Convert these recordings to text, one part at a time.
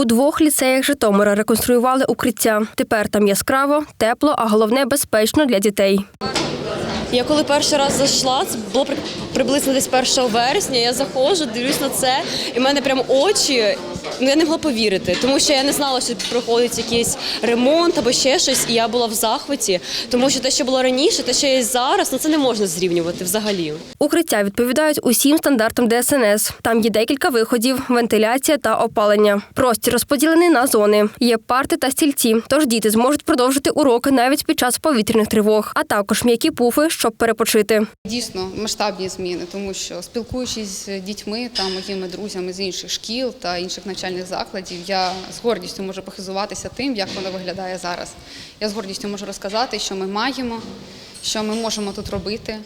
У двох ліцеях Житомира реконструювали укриття. Тепер там яскраво, тепло, а головне безпечно для дітей. Я коли перший раз зайшла, це було при- приблизно десь 1 вересня. Я заходжу, дивлюсь на це, і в мене прямо очі. Ну я не могла повірити, тому що я не знала, що проходить якийсь ремонт або ще щось, і я була в захваті, тому що те, що було раніше, те, що є зараз, ну це не можна зрівнювати взагалі. Укриття відповідають усім стандартам ДСНС. Там є декілька виходів, вентиляція та опалення. Простір розподілений на зони. Є парти та стільці, тож діти зможуть продовжити уроки навіть під час повітряних тривог, а також м'які пуфи, щоб перепочити. Дійсно масштабні зміни, тому що спілкуючись з дітьми та моїми друзями з інших шкіл та інших навчальних закладів, я з гордістю можу похизуватися тим, як воно виглядає зараз. Я з гордістю можу розказати, що ми маємо, що ми можемо тут робити.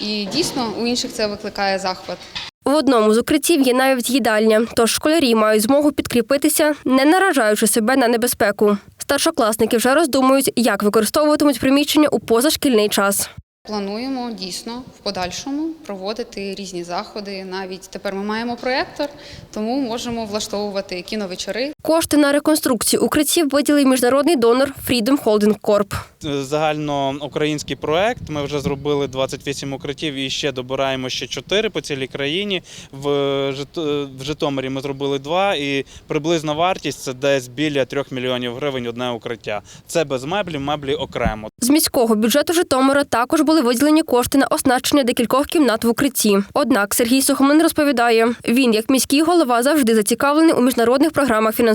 І дійсно у інших це викликає захват. В одному з укриттів є навіть їдальня, тож школярі мають змогу підкріпитися, не наражаючи себе на небезпеку. Старшокласники вже роздумують, як використовуватимуть приміщення у позашкільний час. Плануємо дійсно в подальшому проводити різні заходи. Навіть тепер ми маємо проєктор, тому можемо влаштовувати кіновечори Кошти на реконструкцію укриттів виділив міжнародний донор Freedom Holding Corp. загальноукраїнський проект. Ми вже зробили 28 укриттів і ще добираємо ще 4 по цілій країні. В, Жит- в Житомирі ми зробили 2 і приблизна вартість це десь біля 3 мільйонів гривень одне укриття. Це без меблів, меблі окремо. З міського бюджету Житомира також були виділені кошти на оснащення декількох кімнат в укритті. Однак Сергій Сухомлин розповідає, він, як міський голова, завжди зацікавлений у міжнародних програмах фінансування.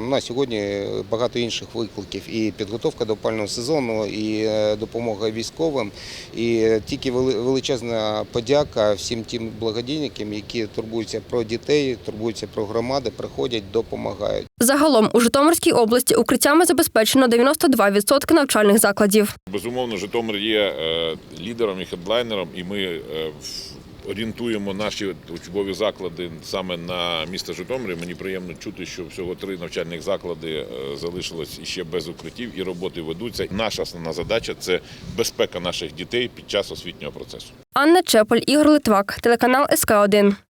На сьогодні багато інших викликів і підготовка до опального сезону, і е, допомога військовим. І тільки величезна подяка всім тим благодійникам, які турбуються про дітей, турбуються про громади, приходять, допомагають. Загалом у Житомирській області укриттями забезпечено 92% навчальних закладів. Безумовно, Житомир є е, лідером і хедлайнером, і ми е, в- орієнтуємо наші учбові заклади саме на місто Житомир. Мені приємно чути, що всього три навчальних заклади е, залишилось іще без укриттів, і роботи ведуться. Наша основна задача це безпека наших дітей під час освітнього процесу. Анна Чеполь, Ігор Литвак, телеканал СК 1